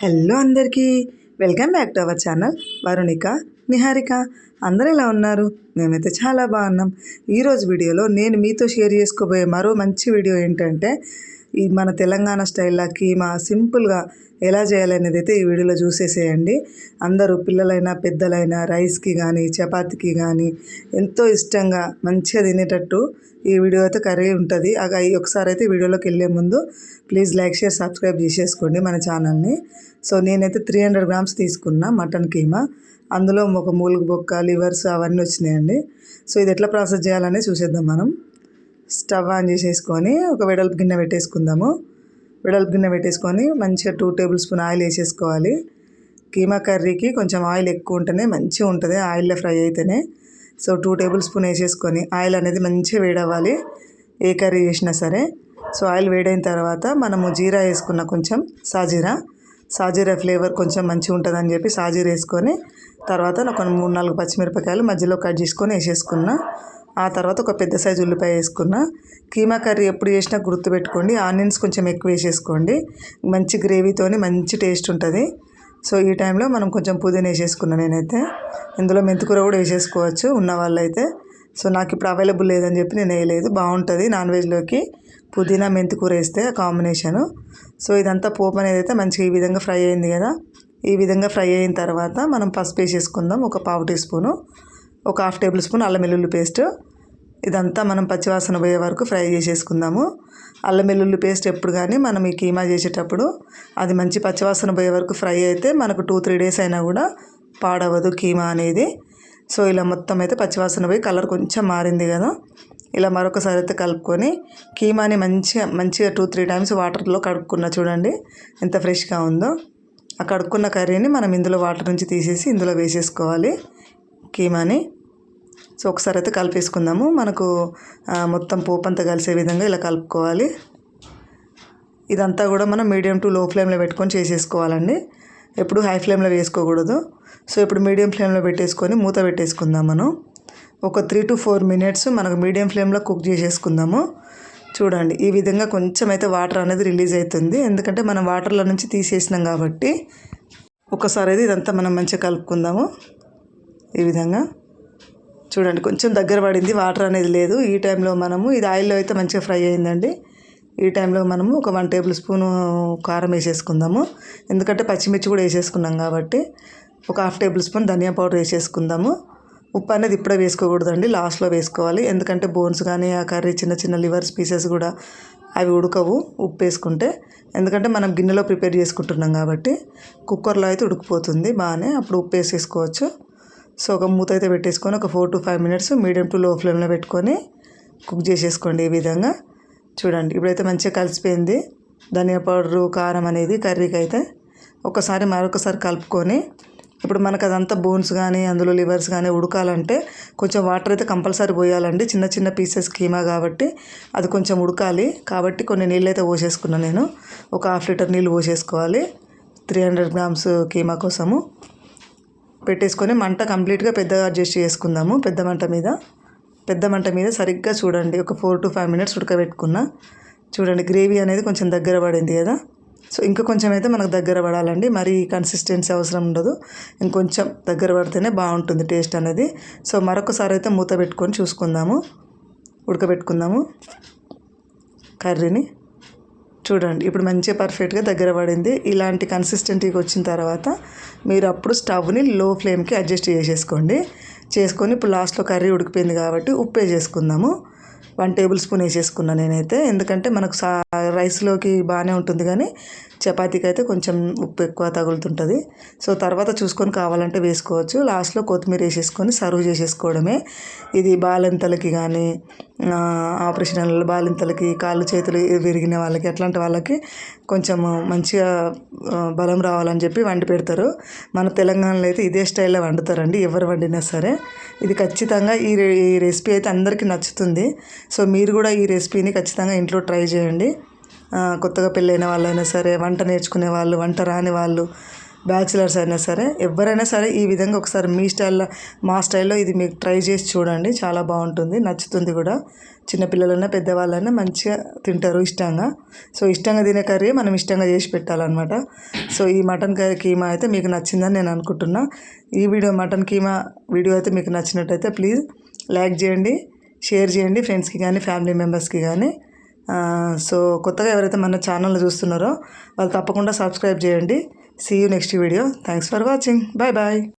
Hello అందరికీ welcome back to our channel Varunika Niharika. అందరూ ఎలా ఉన్నారు? మేమైతే చాలా బాగున్నాం. ఈరోజు వీడియోలో నేను మీతో షేర్ చేసుకోబోయే మరో మంచి వీడియో ఏంటంటే ఈ మన తెలంగాణ స్టైల్లో కీమా సింపుల్గా ఎలా చేయాలనేది అయితే ఈ వీడియోలో చూసేసేయండి. అందరూ పిల్లలైనా పెద్దలైనా రైస్కి కానీ చపాతీకి కానీ ఎంతో ఇష్టంగా మంచిగా తినేటట్టు ఈ వీడియో అయితే కర్రీ ఉంటుంది. అగా ఒకసారి అయితే వీడియోలోకి వెళ్ళే ముందు ప్లీజ్ లైక్ షేర్ సబ్స్క్రైబ్ చేసేసుకోండి మన ఛానల్ని. సో నేనైతే త్రీ హండ్రెడ్ గ్రామ్స్ తీసుకున్నా మటన్ కీమా. అందులో ఒక మూలుగు బొక్క లివర్స్ అవన్నీ వచ్చినాయండి. సో ఇది ఎట్లా ప్రాసెస్ చేయాలనే చూసేద్దాం మనం. స్టవ్ ఆన్ చేసేసుకొని ఒక వెడల్పు గిన్నె పెట్టేసుకుందాము. వెడల్పు గిన్నె పెట్టేసుకొని మంచిగా టూ టేబుల్ స్పూన్ ఆయిల్ వేసేసుకోవాలి. కీమా కర్రీకి కొంచెం ఆయిల్ ఎక్కువ ఉంటేనే మంచిగా ఉంటుంది ఆయిల్లో ఫ్రై అయితేనే. సో టూ టేబుల్ స్పూన్ వేసేసుకొని ఆయిల్ అనేది మంచిగా వేడవ్వాలి ఏ కర్రీ చేసినా సరే. సో ఆయిల్ వేడైన తర్వాత మనము జీరా వేసుకున్న కొంచెం సాజీరా. సాజీరా ఫ్లేవర్ కొంచెం మంచిగా ఉంటుందని చెప్పి సాజీరా వేసుకొని తర్వాత ఒక మూడు నాలుగు పచ్చిమిరపకాయలు మధ్యలో కట్ చేసుకొని వేసేసుకున్నా ఆ తర్వాత ఒక పెద్ద సైజు ఉల్లిపాయ వేసుకున్న. కీమా కర్రీ ఎప్పుడు చేసినా గుర్తుపెట్టుకోండి. ఆనియన్స్ కొంచెం ఎక్కువ వేసేసుకోండి. మంచి గ్రేవీతోని మంచి టేస్ట్ ఉంటుంది. సో ఈ టైంలో మనం కొంచెం పుదీనా వేసేసుకున్నాను నేనైతే. ఇందులో మెంతికూర కూడా వేసేసుకోవచ్చు ఉన్న వాళ్ళైతే సో నాకు ఇప్పుడు అవైలబుల్ లేదని చెప్పి నేను వేయలేదు. బాగుంటుంది నాన్ వెజ్లోకి. పుదీనా మెంతికూర వేస్తే కాంబినేషను. సో ఇదంతా పోపు అనేది అయితే మంచిగా ఈ విధంగా ఫ్రై అయింది కదా. ఈ విధంగా ఫ్రై అయిన తర్వాత మనం పసుపు వేసేసుకుందాం. ఒక పావు టీ స్పూను. ఒక హాఫ్ టేబుల్ స్పూన్ అల్లం వెల్లుల్లి పేస్ట్. ఇదంతా మనం పచ్చివాసన పోయే వరకు ఫ్రై చేసేసుకుందాము. అల్లం వెల్లుల్లి పేస్ట్ ఎప్పుడు కానీ మనం ఈ కీమా చేసేటప్పుడు అది మంచి పచ్చివాసన పోయే వరకు ఫ్రై అయితే మనకు టూ త్రీ డేస్ అయినా కూడా పాడవదు కీమా అనేది. సో ఇలా మొత్తం అయితే పచ్చివాసన పోయి కలర్ కొంచెం మారింది కదా. ఇలా మరొకసారి అయితే కలుపుకొని కీమాని మంచిగా మంచిగా టూ త్రీ టైమ్స్ వాటర్లో కడుక్కున్న చూడండి ఎంత ఫ్రెష్గా ఉందో. ఆ కడుక్కున్న కర్రీని మనం ఇందులో వాటర్ నుంచి తీసేసి ఇందులో వేసేసుకోవాలి. కీమాని సో ఒకసారి అయితే కలిపేసుకుందాము. మనకు మొత్తం పోపు అంతా కలిసే విధంగా ఇలా కలుపుకోవాలి. ఇదంతా కూడా మనం మీడియం టు లో ఫ్లేమ్లో పెట్టుకొని చేసేసుకోవాలండి. ఎప్పుడు హై ఫ్లేమ్లో వేసుకోకూడదు. సో ఇప్పుడు మీడియం ఫ్లేమ్లో పెట్టేసుకొని మూత పెట్టేసుకుందాం మనం. ఒక త్రీ టు ఫోర్ మినిట్స్ మనకు మీడియం ఫ్లేమ్లో కుక్ చేసేసుకుందాము. చూడండి ఈ విధంగా కొంచెం అయితే వాటర్ అనేది రిలీజ్ అవుతుంది. ఎందుకంటే మనం వాటర్లో నుంచి తీసేసినాం కాబట్టి ఒకసారి అయితే ఇదంతా మనం మంచిగా కలుపుకుందాము. ఈ విధంగా. చూడండి కొంచెం దగ్గర పడింది వాటర్ అనేది లేదు. ఈ టైంలో మనము ఇది ఆయిల్లో అయితే మంచిగా ఫ్రై అయిందండి. ఈ టైంలో మనము ఒక వన్ టేబుల్ స్పూను కారం వేసేసుకుందాము. ఎందుకంటే పచ్చిమిర్చి కూడా వేసేసుకున్నాం కాబట్టి ఒక హాఫ్ టేబుల్ స్పూన్ ధనియా పౌడర్ వేసేసుకుందాము. ఉప్పు అనేది ఇప్పుడే వేసుకోకూడదండి లాస్ట్లో వేసుకోవాలి. ఎందుకంటే బోన్స్ కానీ ఆ కర్రీ చిన్న చిన్న లివర్స్ పీసెస్ కూడా అవి ఉడకవు ఉప్పు వేసుకుంటే. ఎందుకంటే మనం గిన్నెలో ప్రిపేర్ చేసుకుంటున్నాం కాబట్టి కుక్కర్లో అయితే ఉడికిపోతుంది బాగానే అప్పుడు ఉప్పు వేసేసుకోవచ్చు. సో ఒక మూత అయితే పెట్టేసుకొని ఒక four to five minutes medium to low ఫ్లేమ్లో పెట్టుకొని కుక్ చేసేసుకోండి ఈ విధంగా. చూడండి ఇప్పుడైతే మంచిగా కలిసిపోయింది. ధనియా పౌడరు కారం అనేది కర్రీకి అయితే ఒకసారి మరొకసారి కలుపుకొని ఇప్పుడు మనకు అదంతా బోన్స్ కానీ అందులో లివర్స్ కానీ ఉడకాలంటే కొంచెం వాటర్ అయితే కంపల్సరీ పోయాలండి. చిన్న చిన్న పీసెస్ కీమా కాబట్టి అది కొంచెం ఉడకాలి. కాబట్టి కొన్ని నీళ్ళు అయితే పోసేసుకున్నాను నేను. ఒక హాఫ్ లీటర్ నీళ్ళు పోసేసుకోవాలి. త్రీ హండ్రెడ్ గ్రామ్స్ కీమా కోసము. పెట్టేసుకొని మంట కంప్లీట్గా పెద్దగా అడ్జస్ట్ చేసుకుందాము. పెద్ద మంట మీద. పెద్ద మంట మీద సరిగ్గా చూడండి. ఒక ఫోర్ టు ఫైవ్ మినిట్స్ ఉడకబెట్టుకున్నా. చూడండి గ్రేవీ అనేది కొంచెం దగ్గర పడింది కదా. సో ఇంకా కొంచెం అయితే మనకు దగ్గర పడాలండి. మరి కన్సిస్టెన్సీ అవసరం ఉండదు. ఇంకొంచెం దగ్గర పడితేనే బాగుంటుంది టేస్ట్ అనేది. సో మరొకసారి అయితే మూత పెట్టుకొని చూసుకుందాము. ఉడకబెట్టుకుందాము. కర్రీని. చూడండి. ఇప్పుడు మంచిగా పర్ఫెక్ట్గా దగ్గర పడింది. ఇలాంటి కన్సిస్టెంటీకి వచ్చిన తర్వాత మీరు అప్పుడు స్టవ్ని లో ఫ్లేమ్కి అడ్జస్ట్ చేసేసుకోండి. చేసుకొని ఇప్పుడు లాస్ట్లో కర్రీ ఉడికిపోయింది కాబట్టి ఉప్పు వేసేసుకుందాము వన్ టేబుల్ స్పూన్ వేసేసుకున్నాను నేనైతే. ఎందుకంటే మనకు సా రైస్లోకి బాగానే ఉంటుంది కానీ చపాతీకి అయితే కొంచెం ఉప్పు ఎక్కువ తగులుతుంటుంది. సో తర్వాత చూసుకొని కావాలంటే వేసుకోవచ్చు. లాస్ట్లో కొత్తిమీర వేసేసుకొని సర్వ్ చేసేసుకోవడమే. ఇది బాలింతలకి కానీ ఆపరేషన్ బాలింతలకి కాళ్ళు చేతులు విరిగిన వాళ్ళకి అట్లాంటి వాళ్ళకి కొంచెం మంచిగా బలం రావాలని చెప్పి వండి పెడతారు. మన తెలంగాణలో అయితే ఇదే స్టైల్లో వండుతారండి ఎవరు వండినా సరే. ఇది ఖచ్చితంగా ఈ ఈ రెసిపీ అయితే అందరికీ నచ్చుతుంది. సో మీరు కూడా ఈ రెసిపీని ఖచ్చితంగా ఇంట్లో ట్రై చేయండి. కొత్తగా పెళ్ళైన వాళ్ళైనా సరే వంట నేర్చుకునే వాళ్ళు వంట రాని వాళ్ళు బ్యాచిలర్స్ అయినా సరే ఎవరైనా సరే ఈ విధంగా ఒకసారి మీ స్టైల్లో మా స్టైల్లో ఇది మీకు ట్రై చేసి చూడండి. చాలా బాగుంటుంది. నచ్చుతుంది కూడా. చిన్నపిల్లలైనా పెద్దవాళ్ళైనా మంచిగా తింటారు ఇష్టంగా. సో ఇష్టంగా తినే కర్రీ మనం ఇష్టంగా చేసి పెట్టాలన్నమాట. సో ఈ మటన్ కర్రీ కీమా అయితే మీకు నచ్చిందని నేను అనుకుంటున్నా. ఈ వీడియో మటన్ కీమా వీడియో అయితే మీకు నచ్చినట్టయితే ప్లీజ్ లైక్ చేయండి షేర్ చేయండి ఫ్రెండ్స్కి కానీ ఫ్యామిలీ మెంబర్స్కి కానీ. సో కొత్తగా ఎవరైతే మన ఛానల్ చూస్తున్నారో వాళ్ళు తప్పకుండా సబ్స్క్రైబ్ చేయండి. See you next video. Thanks for watching. Bye bye.